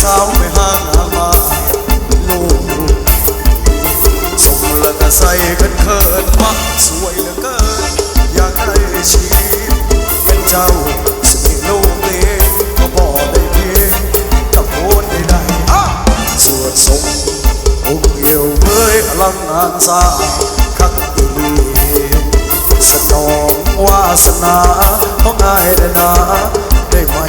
สาวไม่ห่างนางมาลูกส่งแล้วก็ใส่กันเขินมาสวยเหลือเกิน อยากได้ชีเป็นเจ้าสิให้ลูกเลี้ยงก็บอกได้เพียงตะโกนได้ได้สวดทรงองค์เอวเมื่อยอลังงานสาคักอีหลีสนองวาสนาของอายได้นาได้มค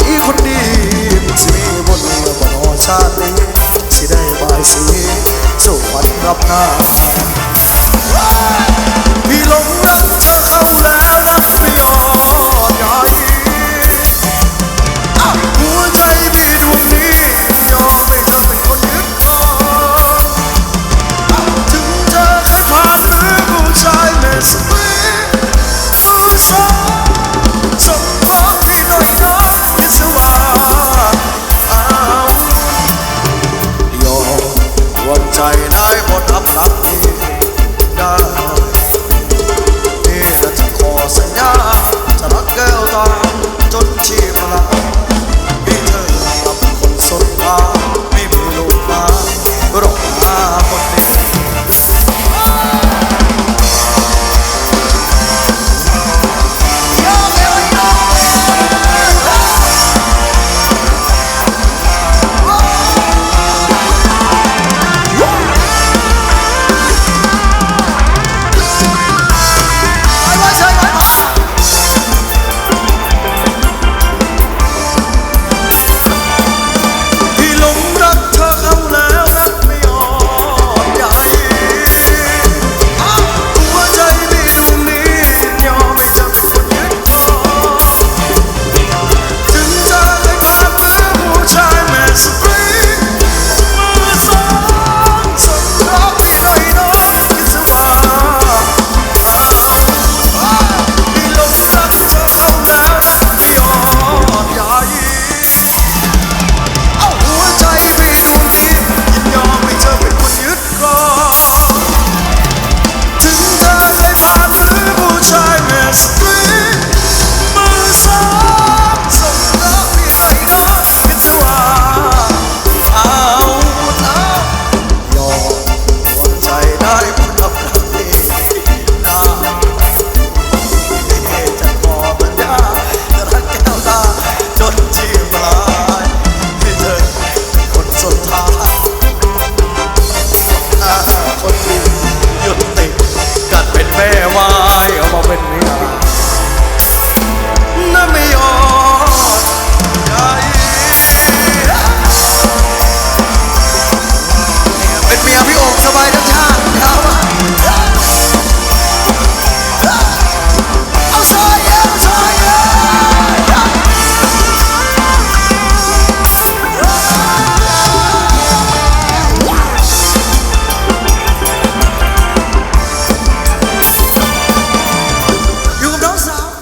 พี่หลงรักเธอเข้าแล้วนะไม่ยอมใหญ่หัวใจพี่ดวงนี้ไม่ยอมไม่เธอเป็นคนยึดครองถึงเธอเคยผ่านมือผู้ชายแม่สวีผู้ชายจงรักพี่หน่อยนะพิศวาเอายอมรวมใจได้หมดอับหลักนี้